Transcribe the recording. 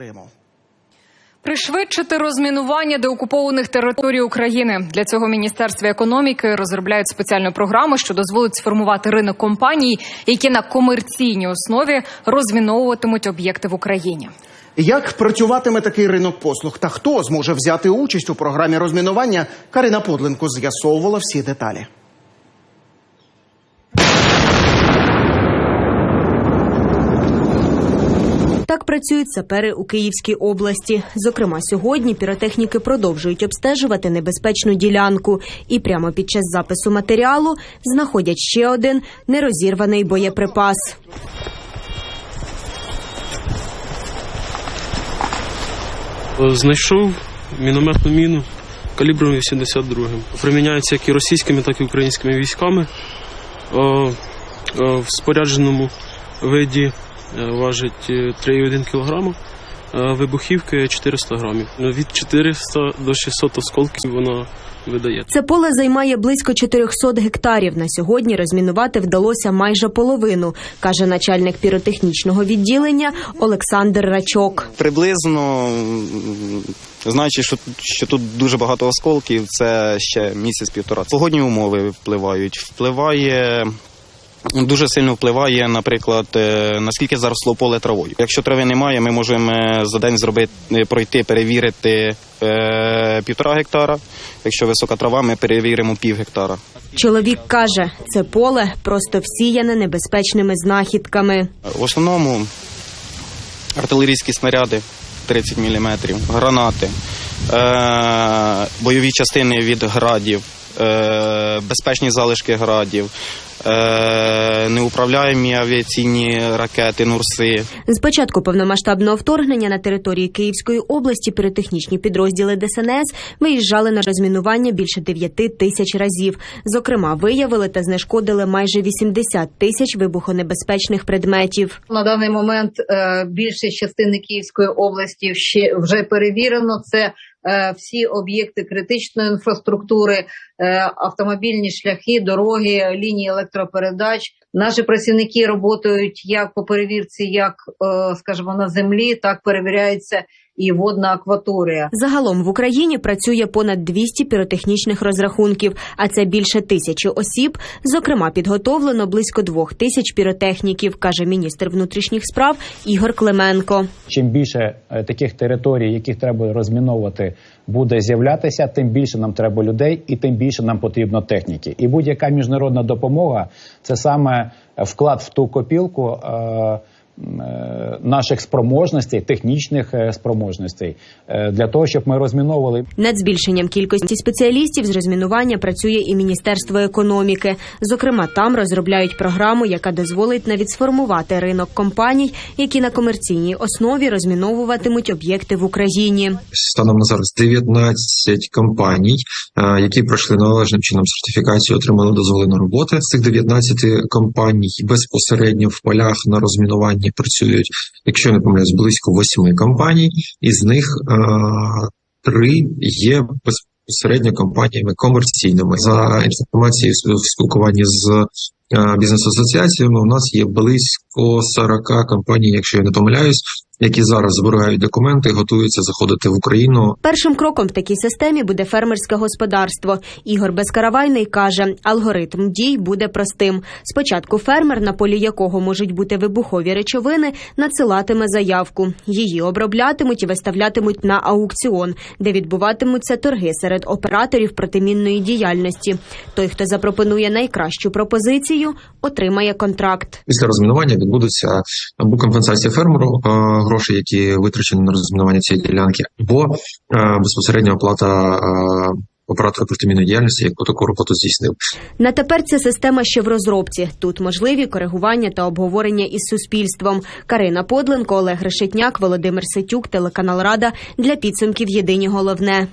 Криму. Пришвидшити розмінування деокупованих територій України для цього міністерство економіки розробляють спеціальну програму, що дозволить сформувати ринок компаній, які на комерційній основі розміновуватимуть об'єкти в Україні. Як працюватиме такий ринок послуг та хто зможе взяти участь у програмі розмінування? Карина Подленко з'ясовувала всі деталі. Так працюють сапери у Київській області. Зокрема, сьогодні піротехніки продовжують обстежувати небезпечну ділянку і прямо під час запису матеріалу знаходять ще один нерозірваний боєприпас. Знайшов мінометну міну калібром 82. Приміняється як і російськими, так і українськими військами. Е, е, В спорядженому виді е, важить е, 3,1 кг, вибухівки 400 грамів. Від 400 до 600 осколків вона видає. Це поле займає близько 400 гектарів. На сьогодні розмінувати вдалося майже половину, каже начальник піротехнічного відділення Олександр Рачок. Приблизно, знаючи, що, що тут дуже багато осколків, це ще місяць-півтора. Погодні умови впливають. Впливає. Дуже сильно впливає, наприклад, е, наскільки заросло поле травою. Якщо трави немає, ми можемо е, за день зробити е, пройти, перевірити півтора гектара. Якщо висока трава, ми перевіримо пів гектара. Чоловік каже, це поле просто всіяне небезпечними знахідками. В основному артилерійські снаряди 30 мм, гранати, бойові частини від градів, безпечні залишки градів, неуправляємі авіаційні ракети, нурси. З початку повномасштабного вторгнення на території Київської області піротехнічні підрозділи ДСНС виїжджали на розмінування більше 9 тисяч разів. Зокрема, виявили та знешкодили майже 80 тисяч вибухонебезпечних предметів. На даний момент е, більшість частини Київської області ще вже перевірено. Це е, всі об'єкти критичної інфраструктури, е, автомобільні шляхи, дороги, лінії електропередач. Наші працівники працюють як по перевірці, як е, скажімо, на землі, так перевіряється і водна акваторія. Загалом в Україні працює понад 200 піротехнічних розрахунків, а це більше тисячі осіб. Зокрема, підготовлено близько двох тисяч піротехніків, каже міністр внутрішніх справ Ігор Клименко. чим більше е, таких територій, яких треба розміновувати, буде з'являтися, тим більше нам треба людей і тим більше нам потрібно техніки. І будь-яка міжнародна допомога це саме вклад в ту копілку. Е, Наших спроможностей, технічних е, спроможностей е, для того, щоб ми розміновували Над збільшенням кількості спеціалістів з розмінування працює і Міністерство економіки. Зокрема, там розробляють програму, яка дозволить навіть сформувати ринок компаній, які на комерційній основі розміновуватимуть об'єкти в Україні. станом на зараз 19 компаній, які пройшли належним чином сертифікацію, отримали дозволи на роботи. З цих 19 компаній безпосередньо в полях на розмінуванні працюють, якщо я не помиляюсь, близько восьми компаній, із них е, три є безпосередньо компаніями комерційними. За інформацією в спілкуванні з е, бізнес-асоціаціями, у нас є близько 40 компаній, якщо я не помиляюсь, які зараз збирають документи, і готуються заходити в Україну Першим кроком в такій системі буде фермерське господарство. Ігор Безкаравайний каже, алгоритм дій буде простим. Спочатку фермер, на полі якого можуть бути вибухові речовини, надсилатиме заявку. Її оброблятимуть і виставлятимуть на аукціон, де відбуватимуться торги серед операторів протимінної діяльності. Той, хто запропонує найкращу пропозицію, отримає контракт. Після розмінування відбудеться або компенсація фермеру грошей, які витрачені на розмінування цієї ділянки, або е, безпосередня оплата е, оператора протимінної діяльності, яку таку роботу здійснив. На тепер ця система ще в розробці. Тут можливі коригування та обговорення із суспільством. Карина Подленко, Олег Решетняк, Володимир Сетюк, телеканал Рада для підсумків Єдині головне.